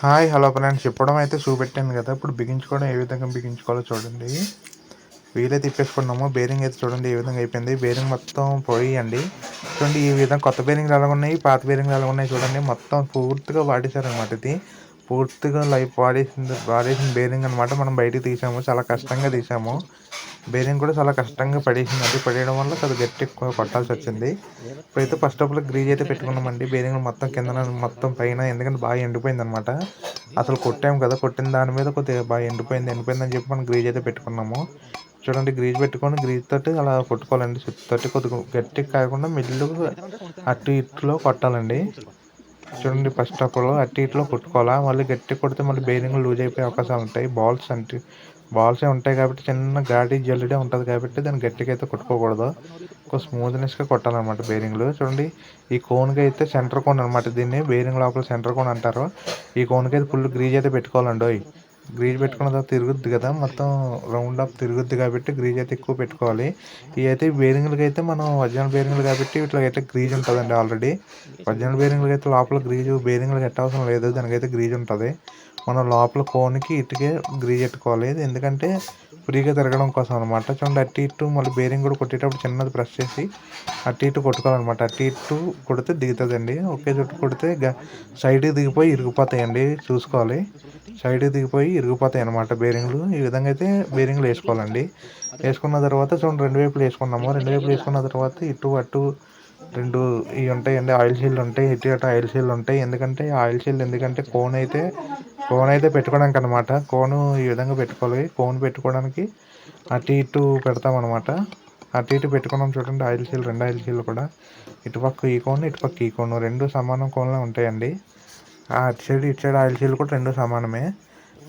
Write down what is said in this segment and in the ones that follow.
Hi hello friends. చెప్పడం అయితే చూపెట్టాను కదా. ఇప్పుడు బిగించుకోవడం ఏ విధంగా బిగించుకోవాలో చూడండి. వీలే తిప్పేసుకున్నాము. బేరింగ్ అయితే చూడండి ఏ విధంగా అయిపోయింది. బేరింగ్ మొత్తం పోయండి చూడండి ఈ విధంగా కొత్త బేరింగ్లు ఎలా ఉన్నాయి పాత బేరింగ్లు ఎలా ఉన్నాయి చూడండి. మొత్తం పూర్తిగా వాడేశారనమాట ఇది. పూర్తిగా లైఫ్ వాడేసింది వాడేసిన బేరింగ్ అనమాట మనం బయటికి తీసాము చాలా కష్టంగా తీసాము. బేరింగ్ కూడా చాలా కష్టంగా పడేసింది. అది పడేయడం వల్ల కొద్దిగా గట్టి ఎక్కువ కొట్టాల్సి వచ్చింది. ఇప్పుడైతే ఫస్ట్ ఆఫ్ ఆల్ గ్రీజ్ అయితే పెట్టుకున్నామండి. బేరింగ్ మొత్తం కింద మొత్తం పైన ఎందుకంటే బాగా ఎండిపోయింది అనమాట అసలు కొట్టాము కదా కొట్టిన దాని మీద కొద్దిగా బాగా ఎండిపోయింది ఎండిపోయిందని చెప్పి మనం గ్రీజ్ అయితే పెట్టుకున్నాము. చూడండి గ్రీజ్ పెట్టుకొని గ్రీజ్ తోటి అలా కొట్టుకోవాలండి. తోటి కొద్దిగా గట్టిగా కాకుండా మిల్లు అటు ఇటులో కొట్టాలండి. చూడండి ఫస్ట్ అప్పుడు ఆల్ అటు ఇటులో కొట్టుకోవాలా? మళ్ళీ గట్టి కొడితే మళ్ళీ బేరింగ్ లూజ్ అయిపోయే అవకాశాలు ఉంటాయి. బాల్స్ అంటే బాల్సే ఉంటాయి కాబట్టి చిన్న గాడి జల్లిడే ఉంటుంది కాబట్టి దాన్ని గట్టిగా అయితే కొట్టుకోకూడదు. ఒక స్మూత్నెస్గా కొట్టాలన్నమాట బేరింగ్లు చూడండి ఈ కోన్కి అయితే సెంటర్ కోన్ అనమాట దీన్ని. బేరింగ్ లోపల సెంటర్ కోన్ అంటారు. ఈ కోన్కి అయితే ఫుల్ గ్రీజ్ అయితే పెట్టుకోవాలండి గ్రీజ్ పెట్టుకున్న తర్వాత తిరుగుద్ది కదా మొత్తం రౌండ్ అప్ తిరుగుద్ది కాబట్టి గ్రీజ్ అయితే ఎక్కువ పెట్టుకోవాలి. ఇవి అయితే బేరింగ్లకి అయితే మనం ఒరిజినల్ బేరింగ్లు కాబట్టి ఇట్లా గ్రీజ్ ఉంటుందండి ఆల్రెడీ ఒరిజినల్ బేరింగ్లకి అయితే లోపల గ్రీజు బేరింగ్లు పెట్టవసరం లేదు దానికైతే గ్రీజ్ ఉంటుంది. మనం లోపల కోన్కి ఇటుకే గ్రీజ్ పెట్టుకోవాలి ఎందుకంటే ఫ్రీగా తిరగడం కోసం అనమాట చూడండి అట్టి ఇటు మళ్ళీ బేరింగ్ కూడా కొట్టేటప్పుడు చిన్నది ప్రెస్ చేసి అట్టి ఇటు కొట్టుకోవాలన్నమాట. అట్టి ఇటు కొడితే దిగుతుందండి. ఒకే చుట్టు కొడితే సైడ్కి దిగిపోయి ఇరిగిపోతాయండి. చూసుకోవాలి. సైడ్కి దిగిపోయి ఇరిగిపోతాయి అనమాట బేరింగ్లు. ఈ విధంగా అయితే బేరింగ్లు వేసుకోవాలండి. వేసుకున్న తర్వాత చూడండి రెండు వైపులు వేసుకున్నాము రెండు వైపులు వేసుకున్న తర్వాత ఇటు అటు రెండు ఇవి ఉంటాయండి. ఆయిల్ షీల్డ్ ఉంటాయి. ఇటు అటు ఆయిల్ షీల్డ్ ఉంటాయి. ఎందుకంటే ఆయిల్ షీల్డ్ ఎందుకంటే కోన్ అయితే కోన్ అయితే పెట్టుకోవడానికి అనమాట కోను ఈ విధంగా పెట్టుకోవాలి. కోన్ పెట్టుకోవడానికి అటు ఇటు పెడతాం అనమాట అటు ఇటు పెట్టుకున్నాం చూడండి ఆయిల్ షీల్ రెండు ఆయిల్ షీల్ కూడా. ఇటుపక్క ఈ కోన్ ఇటుపక్క ఈ కోన్ రెండు సమానం కోన్లో ఉంటాయండి. అటు సైడ్ ఇటు సైడ్ ఆయిల్ షీల్ కూడా రెండు సమానమే.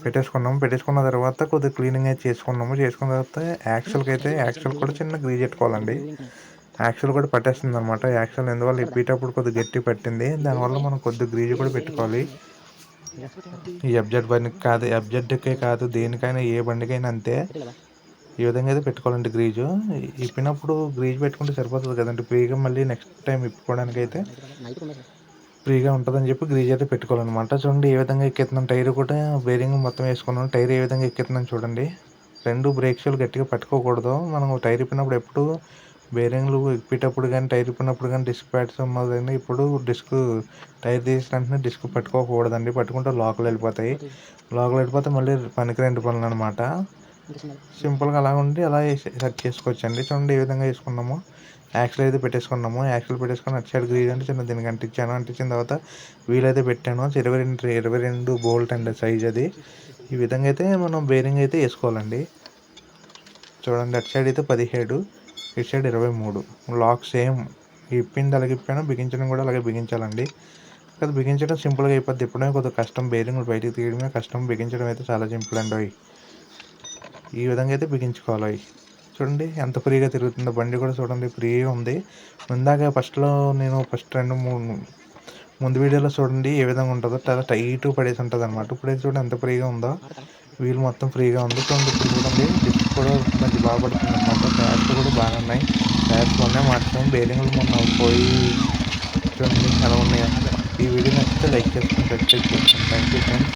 పెట్టేసుకున్నాము. పెట్టేసుకున్న తర్వాత కొద్దిగా క్లీనింగ్ అయితే చేసుకున్నాము. చేసుకున్న తర్వాత యాక్సల్కి అయితే యాక్సల్ కూడా చిన్న గ్రీజ్ పెట్టుకోవాలండి. యాక్సల్ కూడా పట్టేస్తుంది అనమాట యాక్సల్ ఎందువల్ల ఇప్పేటప్పుడు కొద్దిగా గట్టి పట్టింది. దానివల్ల మనం కొద్దిగా గ్రీజ్ కూడా పెట్టుకోవాలి. ఈ ఎఫ్జెడ్ బండికి కాదు ఎఫ్జెడ్కే కాదు దేనికైనా ఏ బండికైనా అంతే. ఈ విధంగా అయితే పెట్టుకోవాలండి గ్రీజు. ఇప్పినప్పుడు గ్రీజ్ పెట్టుకుంటే సరిపోతుంది కదండి. ఫ్రీగా మళ్ళీ నెక్స్ట్ టైం ఇప్పుకోవడానికి అయితే ఫ్రీగా ఉంటుందని చెప్పి గ్రీజ్ అయితే పెట్టుకోవాలన్నమాట. చూడండి ఏ విధంగా ఎక్కెత్తున్నాం టైర్ కూడా బేరింగ్ మొత్తం వేసుకున్నాం. టైర్ ఏ విధంగా ఎక్కెత్తున్నాం చూడండి. రెండు బ్రేక్ గట్టిగా పట్టుకోకూడదు. మనం టైర్ ఇప్పినప్పుడు ఎప్పుడు బేరింగ్లు ఇప్పేటప్పుడు కానీ టైర్ ఇప్పినప్పుడు కానీ డిస్క్ ప్యాడ్స్ మొదలైన ఇప్పుడు డిస్క్ టైర్ తీసిన వెంటనే డిస్క్ పట్టుకోకూడదండి. పట్టుకుంటే లోకల్ వెళ్ళిపోతాయి. లోకల్ వెళ్ళిపోతే మళ్ళీ పనికిరండి పనులు అనమాట సింపుల్గా అలా ఉండి అలా సెట్ చేసుకోవచ్చు అండి చూడండి ఏ విధంగా వేసుకున్నాము. యాక్సిల్ అయితే పెట్టేసుకున్నాము. యాక్సిల్ పెట్టేసుకొని అటు సైడ్ గ్రీజ్ అంటే చిన్న దీనికి అంటించాను. అంటించిన తర్వాత వీలైతే పెట్టాను. ఇరవై రెండు ఇరవై రెండు బోల్ట్ అండి సైజ్ అది. ఈ విధంగా అయితే మనం బేరింగ్ అయితే వేసుకోవాలండి. చూడండి అటు సైడ్ అయితే పదిహేడు. ఇటు సైడ్ ఇరవై మూడు. లాక్ సేమ్ ఇప్పింది అలాగే ఇప్పాను బిగించడం కూడా అలాగే బిగించాలండి. అది బిగించడం సింపుల్గా అయిపోద్ది. ఎప్పుడైనా కొద్దిగా కష్టం బేరింగ్ బయటికి తీయడమే కష్టం. బిగించడం అయితే చాలా సింపుల్ అండి అవి ఈ విధంగా అయితే బిగించుకోవాలి చూడండి ఎంత ఫ్రీగా తిరుగుతుందో. బండి కూడా చూడండి ఫ్రీగా ఉంది. ఇందాక ఫస్ట్లో నేను ఫస్ట్ రెండు మూడు ముందు వీడియోలో చూడండి ఏ విధంగా ఉంటుందో. చాలా టైట్ పడేసి ఉంటుంది అనమాట ఇప్పుడైతే చూడండి ఎంత ఫ్రీగా ఉందో. వీల్ మొత్తం ఫ్రీగా ఉంది. చూడండి చూడండి. డిస్క్ కూడా మంచి బాగా పడుతుంది అనమాట టైర్స్ కూడా బాగా ఉన్నాయి. టైర్స్ మొన్నే మాత్రం బేరింగ్లు మొన్న పోయి చూడండి ఎలా ఉన్నాయో. ఈ వీడియో నచ్చితే లైక్ చేసుకుని సబ్స్క్రైబ్ చేసుకోండి థ్యాంక్ యూ ఫ్రెండ్స్